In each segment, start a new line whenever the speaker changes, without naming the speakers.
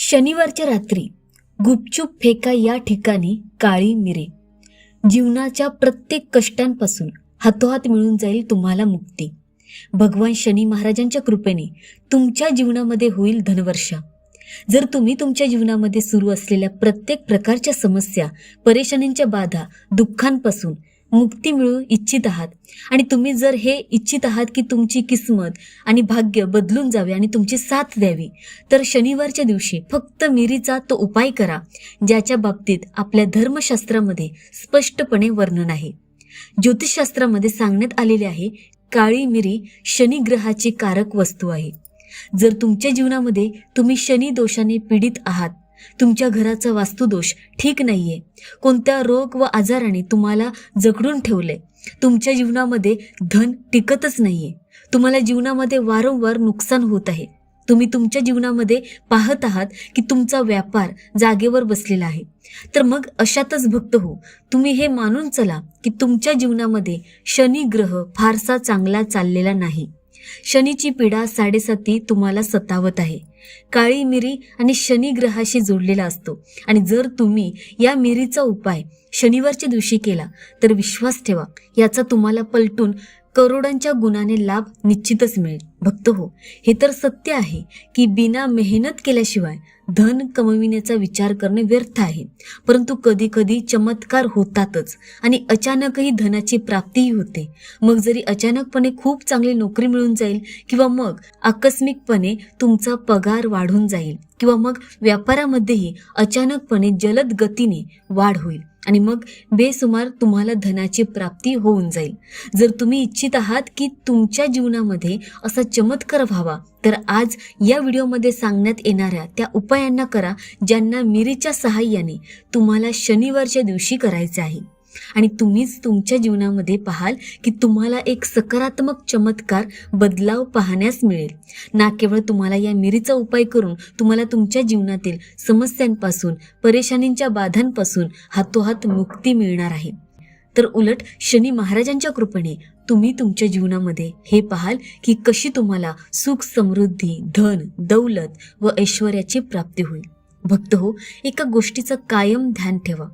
शनिवारच्या रात्री गुपचूप फेका या ठिकाणी काळी मिरे. जीवनाच्या प्रत्येक कष्टांपासून हातोहात मिळून जाईल तुम्हाला मुक्ती. भगवान शनी महाराजांच्या कृपेने तुमच्या जीवनामध्ये होईल धनवर्षा. जर तुम्ही तुमच्या जीवनामध्ये सुरू असलेल्या प्रत्येक प्रकारच्या समस्या परेशानींच्या बाधा दुःखांपासून मुक्ती मिळू इच्छित आहात. आणि तुम्ही जर हे इच्छित आहात की तुमची किस्मत आणि भाग्य बदलून जावे आणि तुमची साथ द्यावी तर शनिवारच्या दिवशी फक्त मिरीचा तो उपाय करा ज्याच्या बाबतीत आपल्या धर्मशास्त्रामध्ये स्पष्टपणे वर्णन आहे. ज्योतिषशास्त्रामध्ये सांगण्यात आलेले आहे काळी मिरी शनी ग्रहाची कारक वस्तू आहे. जर तुमच्या जीवनामध्ये तुम्ही शनी दोषाने पीडित आहात तुमच्या घराचा वास्तुदोष ठीक नाहीये. कोणत्या रोग व आजाराने तुम्हाला जखडून ठेवले तुमच्या जीवनामध्ये धन टिकतच नाहीये. तुम्हाला जीवनामध्ये वारंवार नुकसान होत आहे. तुम्ही तुमच्या जीवनामध्ये पाहत आहात की तुमचा व्यापार जागेवर बसलेला आहे. तर मग अशातच भक्त हो. तुम्ही हे मानून चला की तुमच्या जीवनामध्ये शनी ग्रह फारसा चांगला चाललेला नाही. शनीची पीडा साडेसाती तुम्हाला सतावत आहे. काळी मिरी आणि शनी ग्रहाशी जोडलेला असतो. आणि जर तुम्ही या मिरीचा उपाय शनिवारच्या दिवशी केला तर विश्वास ठेवा. याचा तुम्हाला पलटून करोडांच्या गुणाने लाभ निश्चितच मिळेल. भक्त हो हे तर सत्य आहे की बिना मेहनत केल्याशिवाय धन कमविण्याचा विचार करणे व्यर्थ आहे. परंतु कधी कधी चमत्कार होतातच आणि अचानकही धनाची प्राप्तीही होते. मग जरी अचानकपणे खूप चांगली नोकरी मिळून जाईल किंवा मग आकस्मिकपणे तुमचा पगार वाढून जाईल किंवा मग व्यापारामध्येही अचानकपणे जलद गतीने वाढ होईल आणि मग बेसुमार तुम्हाला धनाची प्राप्ती होऊन जाईल. जर तुम्ही इच्छित आहात की तुमच्या जीवनामध्ये असा चमत्कार व्हावा तर आज या व्हिडिओमध्ये सांगण्यात येणाऱ्या त्या उपायांना करा ज्यांना मिरीच्या सहाय्याने तुम्हाला शनिवारच्या दिवशी करायचे आहे. आणि तुम्हीच तुमच्या जीवनामध्ये पाहाल की तुम्हाला एक सकारात्मक चमत्कार बदलाव पाहण्यास मिळेल. ना केवळ तुम्हाला या मिरीचा उपाय करून तुम्हाला तुमच्या जीवनातील समस्यांपासून परेशानींच्या बाधांपासून हातोहात मुक्ती मिळणार आहे. तर उलट शनी महाराजांच्या कृपेने तुम्ही तुमच्या जीवनामध्ये हे पाहाल की कशी तुम्हाला सुख समृद्धी धन दौलत व ऐश्वर्याची प्राप्ती होईल. भक्त हो एका गोष्टीचं कायम ध्यान ठेवा.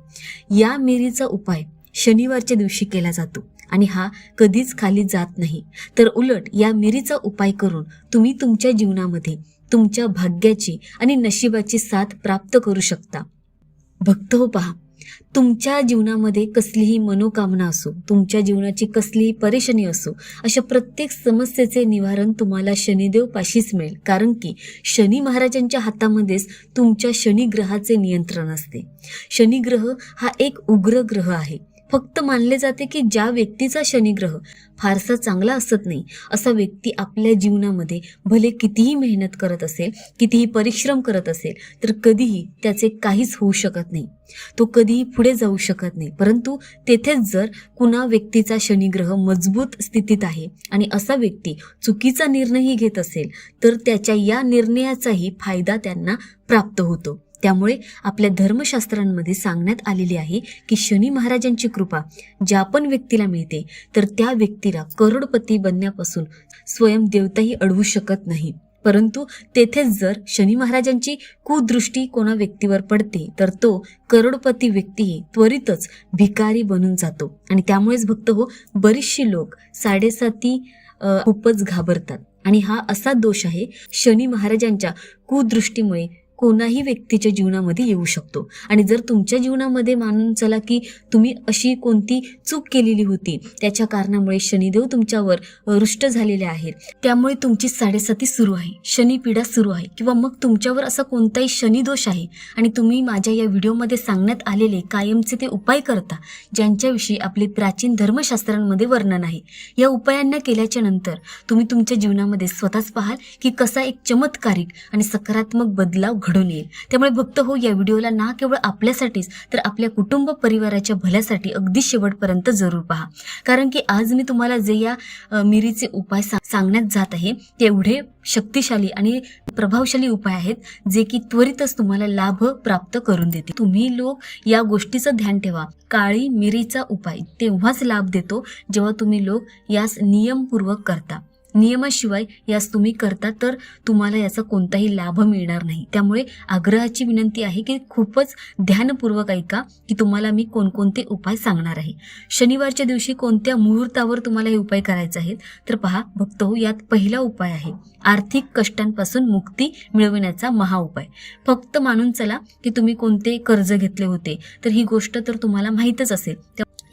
या मिरीचा उपाय शनिवारच्या दिवशी केला जातो आणि हा कधीच खाली जात नाही. तर उलट या मिरीचा उपाय करून तुम्ही तुमच्या जीवनामध्ये तुमच्या भाग्याची आणि नशिबाची साथ प्राप्त करू शकता. भक्त हो पहा. तुमच्या जीवनामध्ये कसलीही मनोकामना असो तुमच्या जीवनाची कसलीही परेशानी असो अशा प्रत्येक समस्येचे निवारण तुम्हाला शनिदेव पाशीच मिळेल. कारण की शनी महाराजांच्या हातामध्येच तुमच्या शनिग्रहाचे नियंत्रण असते. शनिग्रह हा एक उग्र ग्रह आहे. फक्त मानले जाते की ज्या व्यक्तीचा शनिग्रह फारसा चांगला असत नाही असा व्यक्ती आपल्या जीवनामध्ये भले कितीही मेहनत करत असेल कितीही परिश्रम करत असेल तर कधीही त्याचे काहीच होऊ शकत नाही. तो कधीही पुढे जाऊ शकत नाही. परंतु तेथेच जर कुणा व्यक्तीचा शनिग्रह मजबूत स्थितीत आहे आणि असा व्यक्ती चुकीचा निर्णयही घेत असेल तर त्याच्या या निर्णयाचाही फायदा त्यांना प्राप्त होतो. त्यामुळे आपल्या धर्मशास्त्रांमध्ये सांगण्यात आलेले आहे की शनी महाराजांची कृपा ज्या पण व्यक्तीला मिळते तर त्या व्यक्तीला करोडपती बनण्यापासून स्वयं देवताही अडवू शकत नाही. परंतु तेथेच जर शनी महाराजांची कुदृष्टी कोणा व्यक्तीवर पडते तर तो करोडपती व्यक्तीही त्वरितच भिकारी बनून जातो. आणि त्यामुळेच भक्त हो बरीचशी लोक साडेसाती खूपच घाबरतात. आणि हा असा दोष आहे शनी महाराजांच्या कुदृष्टीमुळे कोणाही व्यक्तीच्या जीवनामध्ये येऊ शकतो. आणि जर तुमच्या जीवनामध्ये मानून चला की तुम्ही अशी कोणती चूक केलेली होती त्याच्या कारणामुळे शनिदेव तुमच्यावर रुष्ट झालेले आहेत. त्यामुळे तुमची साडेसाती सुरू आहे. शनी पीडा सुरू आहे. किंवा मग तुमच्यावर असा कोणताही शनिदोष आहे आणि तुम्ही माझ्या या व्हिडिओमध्ये सांगण्यात आलेले कायमचे ते उपाय करता ज्यांच्याविषयी आपले प्राचीन धर्मशास्त्रांमध्ये वर्णन आहे. या उपायांना केल्याच्यानंतर तुम्ही तुमच्या जीवनामध्ये स्वतःच पाहाल की कसा एक चमत्कारिक आणि सकारात्मक बदलाव घडून येईल. त्यामुळे भक्त हो या व्हिडिओला ना केवळ आपल्यासाठीच तर आपल्या कुटुंब परिवाराच्या भल्यासाठी अगदी शेवटपर्यंत जरूर पहा. कारण की आज मी तुम्हाला जे या मिरीचे उपाय सांगण्यात जात आहे तेवढे शक्तिशाली आणि प्रभावशाली उपाय आहेत जे की त्वरितच तुम्हाला लाभ प्राप्त करून देते तुम्ही लोक या गोष्टीचं ध्यान ठेवा. काळी मिरीचा उपाय तेव्हाच लाभ देतो जेव्हा तुम्ही लोक यास नियमपूर्वक करता. नियमाशिवाय यास तुम्ही करता तर तुम्हाला याचा कोणताही लाभ मिळणार नाही. त्यामुळे आग्रहाची विनंती आहे की खूपच ध्यानपूर्वक ऐका की तुम्हाला मी कोणकोणते उपाय सांगणार आहे. शनिवारच्या दिवशी कोणत्या मुहूर्तावर तुम्हाला हे उपाय करायचे आहेत तर पहा भक्त हो यात पहिला उपाय आहे. आर्थिक कष्टांपासून मुक्ती मिळविण्याचा महाउपाय फक्त मानून चला की तुम्ही कोणते कर्ज घेतले होते तर ही गोष्ट तर तुम्हाला माहीतच असेल.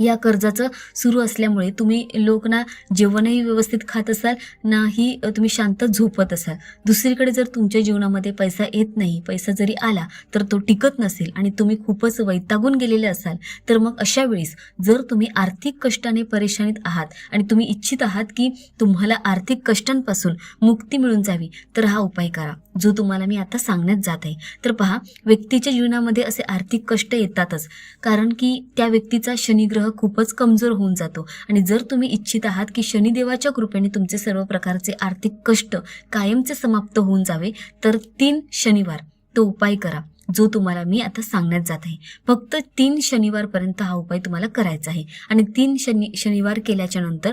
या कर्जाचं सुरू असल्यामुळे तुम्ही लोक ना जेवणही व्यवस्थित खात असाल नाही तुम्ही शांत झोपत असाल. दुसरीकडे जर तुमच्या जीवनामध्ये पैसा येत नाही पैसा जरी आला तर तो टिकत नसेल आणि तुम्ही खूपच वैतागून गेलेले असाल तर मग अशा वेळेस जर तुम्ही आर्थिक कष्टाने परेशानीत आहात आणि तुम्ही इच्छित आहात की तुम्हाला आर्थिक कष्टांपासून मुक्ती मिळून जावी तर हा उपाय करा. जो तुम्हाला मी आता सांगण्यात जात आहे. तर पहा व्यक्तीच्या जीवनामध्ये असे आर्थिक कष्ट येतातच. कारण की त्या व्यक्तीचा शनिग्रह खूपच कमजोर होऊन जातो. आणि जर तुम्ही इच्छित आहात की शनिदेवाच्या कृपेने तुमचे सर्व प्रकारचे आर्थिक कष्ट कायमचे समाप्त होऊन जावे तर तीन शनिवार तो उपाय करा जो तुम्हाला मी आता सांगण्यात जात आहे. फक्त तीन शनिवारपर्यंत हा उपाय तुम्हाला करायचा आहे. आणि तीन शनि शनिवार केल्याच्यानंतर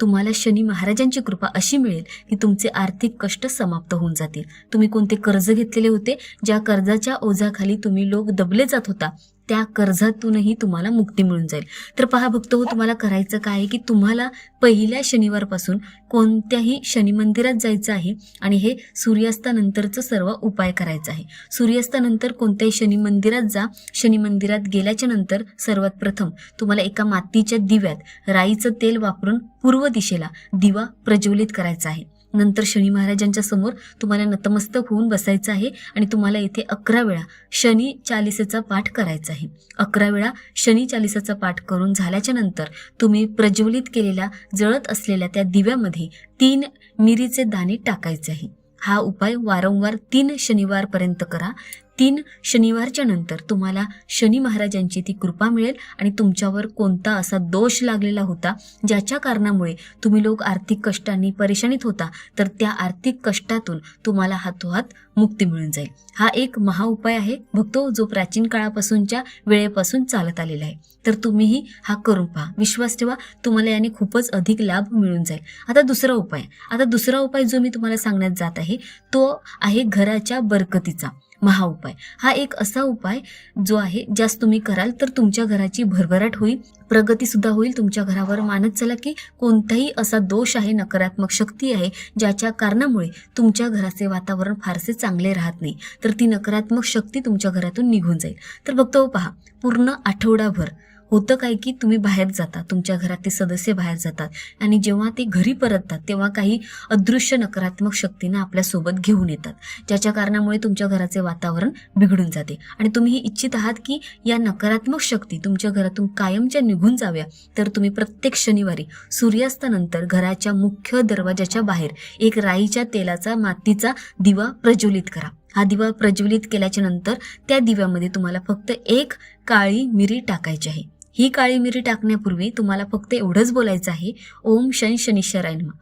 तुम्हाला शनी महाराजांची कृपा अशी मिळेल की तुमचे आर्थिक कष्ट समाप्त होऊन जातील. तुम्ही कोणते कर्ज घेतलेले होते? ज्या कर्जाच्या ओझाखाली तुम्ही लोक दबले जात होता त्या कर्जातूनही तुम्हाला मुक्ती मिळून जाईल. तर पहा भक्त हो तुम्हाला करायचं काय आहे की तुम्हाला पहिल्या शनिवारपासून कोणत्याही शनी मंदिरात जायचं आहे आणि हे सूर्यास्तानंतरचं सर्व उपाय करायचा आहे. सूर्यास्तानंतर कोणत्याही शनी मंदिरात जा. शनी मंदिरात गेल्याच्यानंतर सर्वात प्रथम तुम्हाला एका मातीच्या दिव्यात राईचं तेल वापरून पूर्व दिशेला दिवा प्रज्वलित करायचा आहे. नंतर शनी महाराजांच्या समोर तुम्हाला नतमस्तक होऊन बसायचं आहे आणि तुम्हाला इथे अकरा वेळा शनी चालिसेचा पाठ करायचा आहे. अकरा वेळा शनी चालिसाचा पाठ करून झाल्याच्यानंतर तुम्ही प्रज्वलित केलेल्या जळत असलेल्या त्या दिव्यामध्ये तीन मिरीचे दाणे टाकायचे आहे. हा उपाय वारंवार तीन शनिवारपर्यंत करा. तीन शनिवारच्या नंतर तुम्हाला शनी महाराजांची ती कृपा मिळेल आणि तुमच्यावर कोणता असा दोष लागलेला होता ज्याच्या कारणामुळे तुम्ही लोक आर्थिक कष्टांनी परेशानीत होता तर त्या आर्थिक कष्टातून तुम्हाला हातोहात मुक्ती मिळून जाईल. हा एक महाउपाय आहे. भक्तो जो प्राचीन काळापासूनच्या वेळेपासून चालत आलेला आहे तर तुम्हीही हा करून पहा. विश्वास ठेवा तुम्हाला याने खूपच अधिक लाभ मिळून जाईल. आता दुसरा उपाय. आता दुसरा उपाय जो मी तुम्हाला सांगण्यात जात आहे तो आहे घराच्या बरकतीचा. महाउपाय हा एक असा उपाय जो आहे ज्यास तुम्ही कराल तर तुमच्या घराची भरभराट होईल प्रगती सुद्धा होईल तुमच्या घरावर मानत चला की कोणताही असा दोष आहे नकारात्मक शक्ती आहे ज्याच्या कारणामुळे तुमच्या घराचे वातावरण फारसे चांगले राहत नाही. तर ती नकारात्मक शक्ती तुमच्या घरातून निघून जाईल. तर बघतो पहा पूर्ण आठवडाभर होतं काय की तुम्ही बाहेर जाता तुमच्या घरातले सदस्य बाहेर जातात. आणि जेव्हा ते घरी परततात तेव्हा काही अदृश्य नकारात्मक शक्तींना आपल्यासोबत घेऊन येतात. ज्याच्या कारणामुळे तुमच्या घराचे वातावरण बिघडून जाते. आणि तुम्ही ही इच्छित आहात की या नकारात्मक शक्ती तुमच्या घरातून कायमच्या निघून जाव्या. तर तुम्ही प्रत्येक शनिवारी सूर्यास्तानंतर घराच्या मुख्य दरवाजाच्या बाहेर एक राईच्या तेलाचा मातीचा दिवा प्रज्वलित करा. हा दिवा प्रज्वलित केल्याच्यानंतर त्या दिव्यामध्ये तुम्हाला फक्त एक काळी मिरी टाकायची आहे. ही काळी मिरी टाकण्यापूर्वी तुम्हाला फक्त एवढंच बोलायचं आहे. ओम शन शनिश्वराय नमः.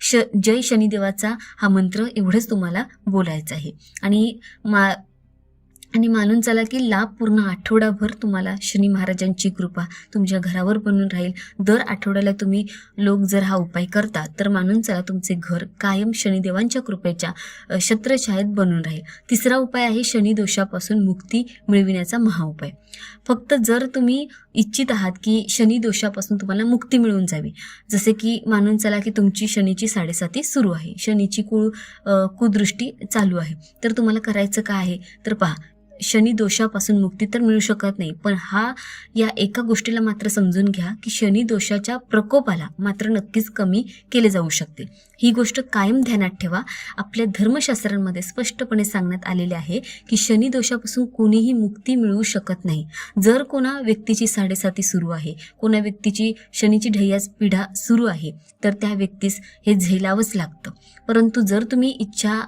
श जय शनिदेवाचा हा मंत्र एवढंच तुम्हाला बोलायचं आहे. आणि मा आणि मानून चला की लाभ पूर्ण आठवडाभर तुम्हाला शनी महाराजांची कृपा तुमच्या घरावर बनून राहील. दर आठवड्याला तुम्ही लोक जर हा उपाय करता तर मानून चला तुमचे घर कायम शनिदेवांच्या कृपेच्या शत्रशाळेत छत्रछायेत बनून राहील. तिसरा उपाय आहे शनी दोषापासून मुक्ती मिळविण्याचा महाउपाय फक्त जर तुम्ही इच्छित आहात की शनी दोषापासून तुम्हाला मुक्ती मिळून जावी जसे की मानून चला की तुमची शनीची साडेसाती सुरू आहे. शनीची कुळ कुदृष्टी चालू आहे. तर तुम्हाला करायचं काय आहे? तर पहा शनी दोषापासून मुक्ती तर मिळू शकत नाही. पण हा या एका गोष्टीला मात्र समजून घ्या की शनी दोषाच्या प्रकोपाला मात्र नक्कीच कमी केले जाऊ शकते. ही गोष्ट कायम ध्यानात ठेवा. आपल्या धर्मशास्त्रांमध्ये स्पष्टपणे सांगण्यात आलेले आहे की शनी दोषापासून कोणीही मुक्ती मिळवू शकत नाही. जर कोणा व्यक्तीची साडेसाती सुरू आहे कोणा व्यक्तीची शनीची ढय्यास पिढा सुरू आहे तर त्या व्यक्तीस हे झेलावंच लागतं. परंतु जर तुम्ही इच्छा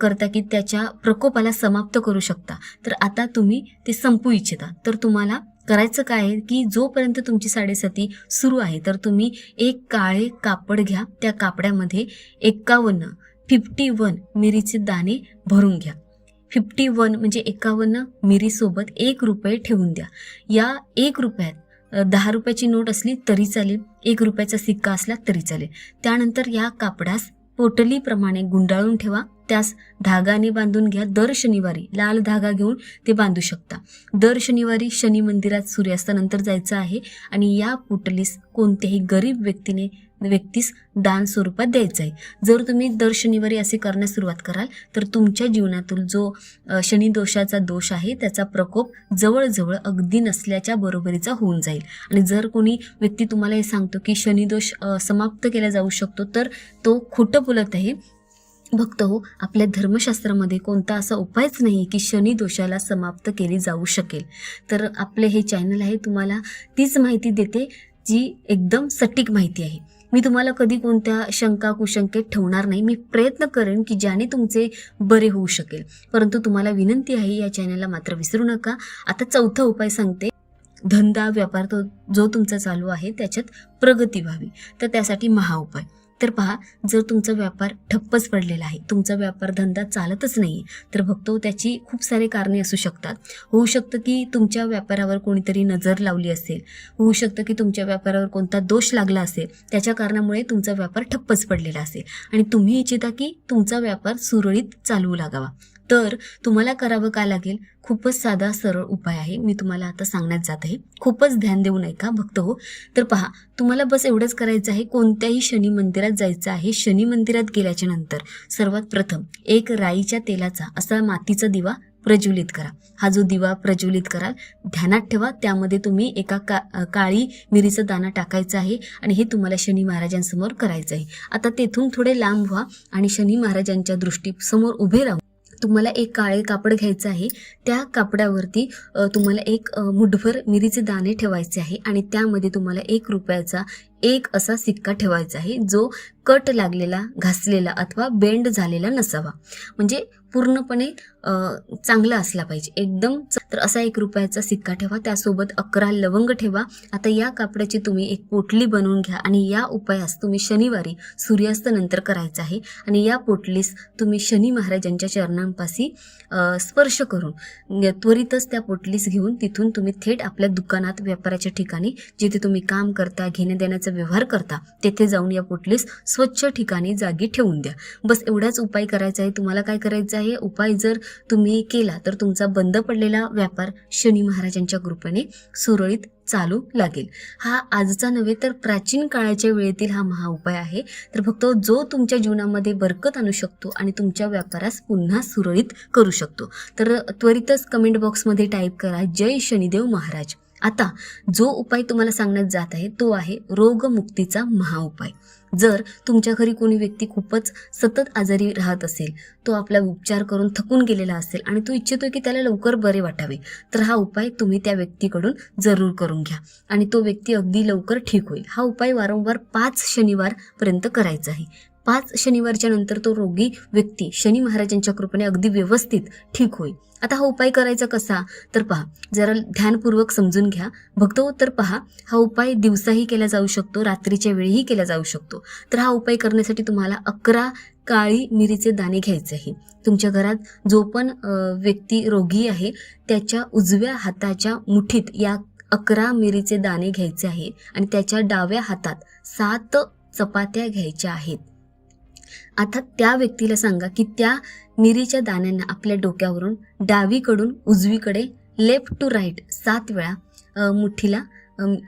करता की त्याच्या प्रकोपाला समाप्त करू शकता तर तर आता तुम्ही ते संपू इच्छिता. तर तुम्हाला करायचं काय आहे की जोपर्यंत तुमची साडेसाती सुरू आहे तर तुम्ही एक काळे कापड घ्या. त्या कापड्यामध्ये एक्कावन्न फिफ्टी वन मिरीचे दाणे भरून घ्या. फिफ्टी वन म्हणजे एकावन्न मिरीसोबत एक रुपये ठेवून द्या. या एक रुपयात दहा रुपयाची नोट असली तरी चालेल एक रुपयाचा सिक्का असला तरी चालेल. त्यानंतर या कापडास पोटलीप्रमाणे गुंडाळून ठेवा. त्यास धागाने बांधून घ्या. दर शनिवारी लाल धागा घेऊन ते बांधू शकता. दर शनिवारी शनी मंदिरात सूर्यास्तानंतर जायचं आहे आणि या पोटलीस कोणत्याही गरीब व्यक्तीने व्यक्तीस दान स्वरूपात द्यायचं आहे. जर तुम्ही दर शनिवारी असे करण्यास सुरुवात कराल तर तुमच्या जीवनातील जो शनिदोषाचा दोष आहे त्याचा प्रकोप जवळजवळ अगदी नसल्याच्या बरोबरीचा होऊन जाईल. आणि जर कोणी व्यक्ती तुम्हाला हे सांगतो की शनिदोष समाप्त केला जाऊ शकतो तर तो खोटं बोलत आहे. भक्त हो आपल्या धर्मशास्त्रामध्ये कोणता असा उपायच नाही की शनी दोषाला समाप्त केली जाऊ शकेल. तर आपले हे चॅनल आहे तुम्हाला तीच माहिती देते जी एकदम सटीक माहिती आहे. मी तुम्हाला कधी कोणत्या शंका कुशंकेत ठेवणार नाही. मी प्रयत्न करेन की ज्याने तुमचे बरे होऊ शकेल. परंतु तुम्हाला विनंती आहे या चॅनलला मात्र विसरू नका. आता चौथा उपाय सांगते. धंदा व्यापार तो जो तुमचा चालू आहे त्याच्यात प्रगती व्हावी. तर त्यासाठी महाउपाय तर पहा जर तुमचा व्यापार ठप्पच पडलेला आहे तुमचा व्यापार धंदा चालतच नाही तर बघतो त्याची खूप सारे कारणे असू शकतात. होऊ शकतं की तुमच्या व्यापारावर कोणीतरी नजर लावली असेल होऊ शकतं की तुमच्या व्यापारावर कोणता दोष लागला असेल त्याच्या कारणामुळे तुमचा व्यापार ठप्पच पडलेला असेल. आणि तुम्ही इच्छिता की तुमचा व्यापार सुरळीत चालवू लागावा. तर तुम्हाला करावं का लागेल? खूपच साधा सरळ उपाय आहे. मी तुम्हाला आता सांगण्यात जात आहे. खूपच ध्यान देऊ नये का भक्त हो. तर पहा तुम्हाला बस एवढंच करायचं आहे. कोणत्याही शनी मंदिरात जायचं आहे शनी मंदिरात गेल्याच्यानंतर सर्वात प्रथम एक राईच्या तेलाचा असा मातीचा दिवा प्रज्वलित करा. हा जो दिवा प्रज्वलित कराल ध्यानात ठेवा. त्यामध्ये तुम्ही एका का काळी मिरीचा दाणा टाकायचा आहे आणि हे तुम्हाला शनी महाराजांसमोर करायचं आहे. आता तेथून थोडे लांब व्हा आणि शनी महाराजांच्या दृष्टीसमोर उभे राहू. तुम्हाला एक काळे कापड घ्यायचं आहे. त्या कापडावरती तुम्हाला एक मुठभर मिरीचे दाणे ठेवायचे आहे आणि त्यामध्ये तुम्हाला एक रुपयाचा एक असा सिक्का ठेवायचा आहे जो कट लागलेला घासलेला अथवा बेंड झालेला नसावा. म्हणजे पूर्णपणे चांगला असला पाहिजे. एकदम तर असा एक रुपयाचा सिक्का ठेवा. त्यासोबत अकरा लवंग ठेवा. आता या कापडाची तुम्ही एक पोटली बनवून घ्या आणि या उपायास तुम्ही शनिवारी सूर्यास्त नंतर करायचं आहे आणि या पोटलीस तुम्ही शनी महाराजांच्या चरणांपासी स्पर्श करून त्वरितच त्या पोटलीस घेऊन तिथून तुम्ही थेट आपल्या दुकानात व्यापाराच्या ठिकाणी जिथे तुम्ही काम करता घेण्या देण्याचा व्यवहार करता तेथे जाऊन या पोटलीस स्वच्छ ठिकाणी जागी ठेवून द्या. बस एवढाच उपाय करायचा आहे. तुम्हाला काय करायचं आहे? उपाय जर तुम्ही केला तर तुमचा बंद पडलेला व्यापार शनी महाराजांच्या कृपेने सुरळीत चालू लागेल. हा आजचा नव्हे तर प्राचीन काळाच्या वेळेतील हा महाउपाय आहे. तर फक्त जो तुमच्या जीवनामध्ये बरकत आणू शकतो आणि तुमच्या व्यापारास पुन्हा सुरळीत करू शकतो. तर त्वरितच कमेंट बॉक्समध्ये टाईप करा जय शनिदेव महाराज. आता जो उपाय तुम्हाला सांगण्यात जात आहे तो आहे रोगमुक्तीचा महाउपाय जर तुमच्या घरी कोणी व्यक्ती खूपच सतत आजारी राहत असेल तो आपला उपचार करून थकून गेलेला असेल आणि तो इच्छितो की त्याला लवकर बरे वाटावे तर हा उपाय तुम्ही त्या व्यक्तीकडून जरूर करून घ्या. आणि तो व्यक्ती अगदी लवकर ठीक होईल. हा उपाय वारंवार पाच शनिवारपर्यंत करायचा आहे. पाच शनिवारच्या नंतर तो रोगी व्यक्ती शनी महाराजांच्या कृपेने अगदी व्यवस्थित ठीक होईल. आता हा उपाय करायचा कसा? तर पहा जरा ध्यानपूर्वक समजून घ्या. भक्त तर पहा हा उपाय दिवसाही केला जाऊ शकतो रात्रीच्या वेळीही केला जाऊ शकतो. तर हा उपाय करण्यासाठी तुम्हाला अकरा काळी मिरीचे दाणे घ्यायचे आहे. तुमच्या घरात जो पण व्यक्ती रोगी आहे त्याच्या उजव्या हाताच्या मुठीत या अकरा मिरीचे दाणे घ्यायचे आहे आणि त्याच्या डाव्या हातात सात चपात्या घ्यायच्या आहेत. आता त्या व्यक्तीला सांगा की त्या मिरीच्या दाण्यांना आपल्या डोक्यावरून डावीकडून उजवीकडे लेफ्ट टू राईट सात वेळा मुठीला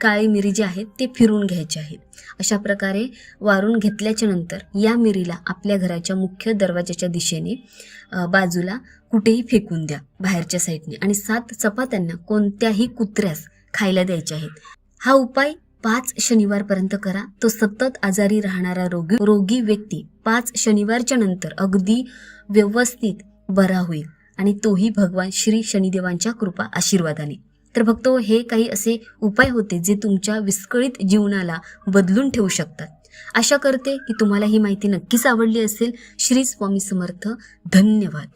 काळी मिरी जी आहे ते फिरून घ्यायचे आहेत. अशा प्रकारे वारून घेतल्याच्या नंतर या मिरीला आपल्या घराच्या मुख्य दरवाजाच्या दिशेने बाजूला कुठेही फेकून द्या बाहेरच्या साईडने. आणि सात चपात्यांना कोणत्याही कुत्र्यास खायला द्यायचे आहेत. हा उपाय पाच शनिवारपर्यंत करा. तो सतत आजारी राहणारा रोगी रोगी व्यक्ती पाच शनिवारच्या नंतर अगदी व्यवस्थित बरा होईल. आणि तोही भगवान श्री शनिदेवांच्या कृपा आशीर्वादाने. तर फक्त हे काही असे उपाय होते जे तुमच्या विस्कळीत जीवनाला बदलून ठेवू शकतात. आशा करते की तुम्हाला ही माहिती नक्कीच आवडली असेल. श्री स्वामी समर्थ धन्यवाद.